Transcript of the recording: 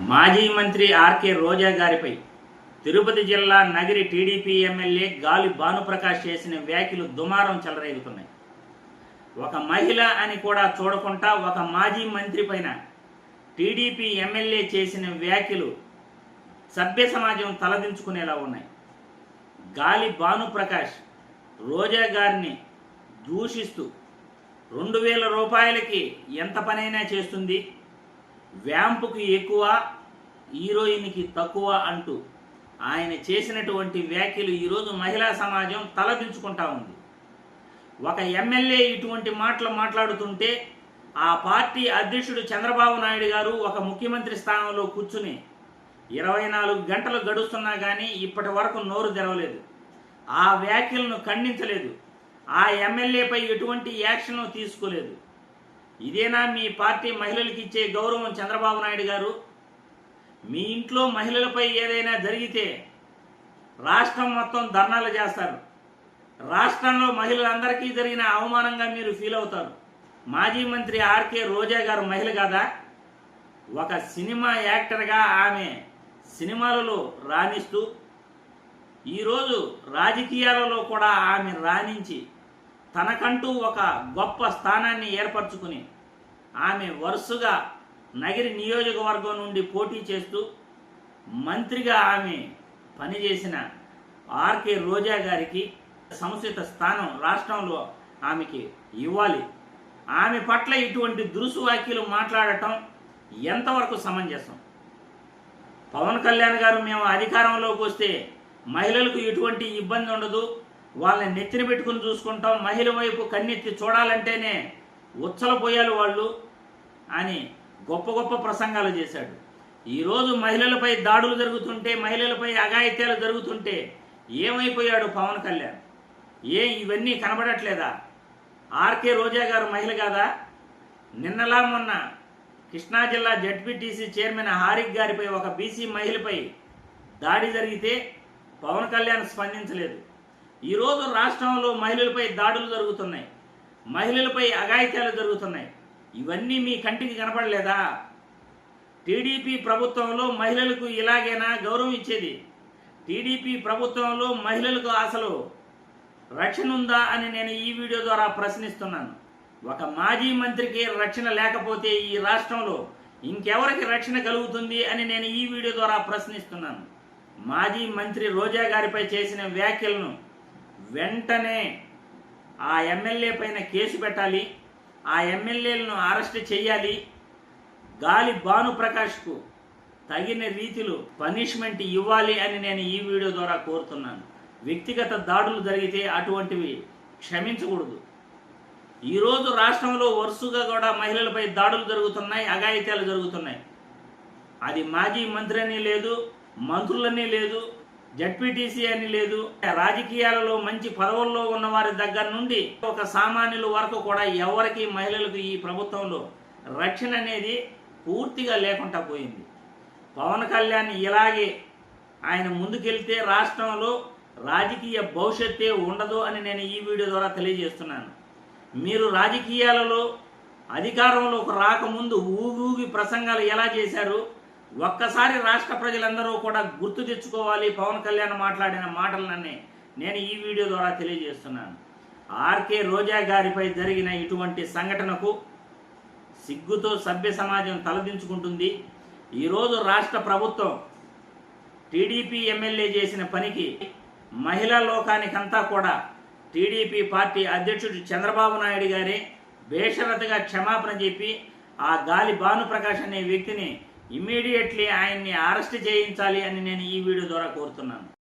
మాజీ మంత్రి ఆర్కే రోజా గారిపై తిరుపతి జిల్లా నగిరి టీడీపీ ఎమ్మెల్యే గాలి భానుప్రకాష్ చేసిన వ్యాఖ్యలు దుమారం చెలరేగుతున్నాయి. ఒక మహిళ అని కూడా చూడకుండా ఒక మాజీ మంత్రి పైన టీడీపీ ఎమ్మెల్యే చేసిన వ్యాఖ్యలు సభ్య సమాజం తలదించుకునేలా ఉన్నాయి. గాలి భానుప్రకాష్ రోజా గారిని దూషిస్తూ రెండు వేల రూపాయలకి ఎంత పనైనా చేస్తుంది? వ్యాంపుకి ఎక్కువ హీరోయిన్కి తక్కువ అంటూ ఆయన చేసినటువంటి వ్యాఖ్యలు ఈరోజు మహిళా సమాజం తలదించుకుంటా ఉంది. ఒక ఎమ్మెల్యే ఇటువంటి మాటలు మాట్లాడుతుంటే ఆ పార్టీ అధ్యక్షుడు చంద్రబాబు నాయుడు గారు ఒక ముఖ్యమంత్రి స్థానంలో కూర్చుని ఇరవై నాలుగు గంటలు గడుస్తున్నా కానీ ఇప్పటి వరకు నోరు తెరవలేదు. ఆ వ్యాఖ్యలను ఖండించలేదు. ఆ ఎమ్మెల్యేపై ఎటువంటి యాక్షన్ తీసుకోలేదు. ఇదేనా మీ పార్టీ మహిళలకు ఇచ్చే గౌరవం చంద్రబాబు నాయుడు గారు? మీ ఇంట్లో మహిళలపై ఏదైనా జరిగితే రాష్ట్రం మొత్తం ధర్నాలు చేస్తారు. రాష్ట్రంలో మహిళలందరికీ జరిగిన అవమానంగా మీరు ఫీల్ అవుతారు. మాజీ మంత్రి ఆర్కే రోజా గారు మహిళ కాదా? ఒక సినిమా యాక్టర్గా ఆమె సినిమాలలో రాణిస్తూ ఈరోజు రాజకీయాలలో కూడా ఆమె రాణించి తనకంటూ ఒక గొప్ప స్థానాన్ని ఏర్పరచుకుని ఆమె వరుసగా నగిరి నియోజకవర్గం నుండి పోటీ చేస్తూ మంత్రిగా ఆమె పనిచేసిన ఆర్కే రోజా గారికి సముచిత స్థానం రాష్ట్రంలో ఆమెకి ఇవ్వాలి. ఆమె పట్ల ఇటువంటి దురుసు వ్యాఖ్యలు మాట్లాడటం ఎంతవరకు సమంజసం? పవన్ కళ్యాణ్ గారు మేము అధికారంలోకి వస్తే మహిళలకు ఎటువంటి ఇబ్బంది ఉండదు. వాళ్ళని నెత్తిన పెట్టుకుని చూసుకుంటాం. మహిళ వైపు కన్నెత్తి చూడాలంటేనే ఉచ్చలపోయాలి వాళ్ళు అని గొప్ప గొప్ప ప్రసంగాలు చేశాడు. ఈరోజు మహిళలపై దాడులు జరుగుతుంటే మహిళలపై అఘాయిత్యాలు జరుగుతుంటే ఏమైపోయాడు పవన్ కళ్యాణ్? ఏ ఇవన్నీ కనబడట్లేదా? ఆర్కే రోజా గారు మహిళ కాదా? నిన్నలా మొన్న కృష్ణా జిల్లా జడ్పీటీసీ చైర్మన్ హారిక్ గారిపై ఒక బీసీ మహిళపై దాడి జరిగితే పవన్ కళ్యాణ్ స్పందించలేదు. ఈరోజు రాష్ట్రంలో మహిళలపై దాడులు జరుగుతున్నాయి. మహిళలపై అఘాయిత్యాలు జరుగుతున్నాయి. ఇవన్నీ మీ కంటికి కనపడలేదా? టీడీపీ ప్రభుత్వంలో మహిళలకు ఇలాగైనా గౌరవం ఇచ్చేది? టీడీపీ ప్రభుత్వంలో మహిళలకు అసలు రక్షణ ఉందా అని నేను ఈ వీడియో ద్వారా ప్రశ్నిస్తున్నాను. ఒక మాజీ మంత్రికి రక్షణ లేకపోతే ఈ రాష్ట్రంలో ఇంకెవరికి రక్షణ కలుగుతుంది అని నేను ఈ వీడియో ద్వారా ప్రశ్నిస్తున్నాను. మాజీ మంత్రి రోజా గారిపై చేసిన వ్యాఖ్యలను వెంటనే ఆ ఎమ్మెల్యే పైన కేసు పెట్టాలి ఆ ఎమ్మెల్యేలను అరెస్ట్ చేయాలి. గాలి భానుప్రకాష్కు తగిన రీతిలో పనిష్మెంట్ ఇవ్వాలి అని నేను ఈ వీడియో ద్వారా కోరుతున్నాను. వ్యక్తిగత దాడులు జరిగితే అటువంటివి క్షమించకూడదు. ఈరోజు రాష్ట్రంలో వరుసగా కూడా మహిళలపై దాడులు జరుగుతున్నాయి అఘాయిత్యాలు జరుగుతున్నాయి. అది మాజీ మంత్రి అని లేదు మంత్రులని లేదు జడ్పీటీసీ అని లేదు. రాజకీయాలలో మంచి పదవుల్లో ఉన్న వారి దగ్గర నుండి ఒక సామాన్యుల వరకు కూడా ఎవరికి మహిళలకు ఈ ప్రభుత్వంలో రక్షణ అనేది పూర్తిగా లేకుండా పోయింది. పవన్ కళ్యాణ్ ఇలాగే ఆయన ముందుకెళ్తే రాష్ట్రంలో రాజకీయ భవిష్యత్తే ఉండదు అని నేను ఈ వీడియో ద్వారా తెలియజేస్తున్నాను. మీరు రాజకీయాలలో అధికారంలోకి రాకముందు ఊగూగి ప్రసంగాలు ఎలా చేశారు? ఒక్కసారి రాష్ట్ర ప్రజలందరూ కూడా గుర్తు తెచ్చుకోవాలి. పవన్ కళ్యాణ్ మాట్లాడిన మాటలన్నీ నేను ఈ వీడియో ద్వారా తెలియజేస్తున్నాను. ఆర్కే రోజా గారిపై జరిగిన ఇటువంటి సంఘటనకు సిగ్గుతో సభ్య సమాజం తలదించుకుంటుంది. ఈరోజు రాష్ట్ర ప్రభుత్వం టీడీపీ ఎమ్మెల్యే చేసిన పనికి మహిళా లోకానికంతా కూడా టీడీపీ పార్టీ అధ్యక్షుడు చంద్రబాబు నాయుడు గారే బేషరతుగా క్షమాపణ చెప్పి ఆ గాలి భానుప్రకాష్ అనే వ్యక్తిని ఇమ్మీడియట్లీ ఆయన్ని అరెస్ట్ చేయించాలి అని నేను ఈ వీడియో ద్వారా కోరుతున్నాను.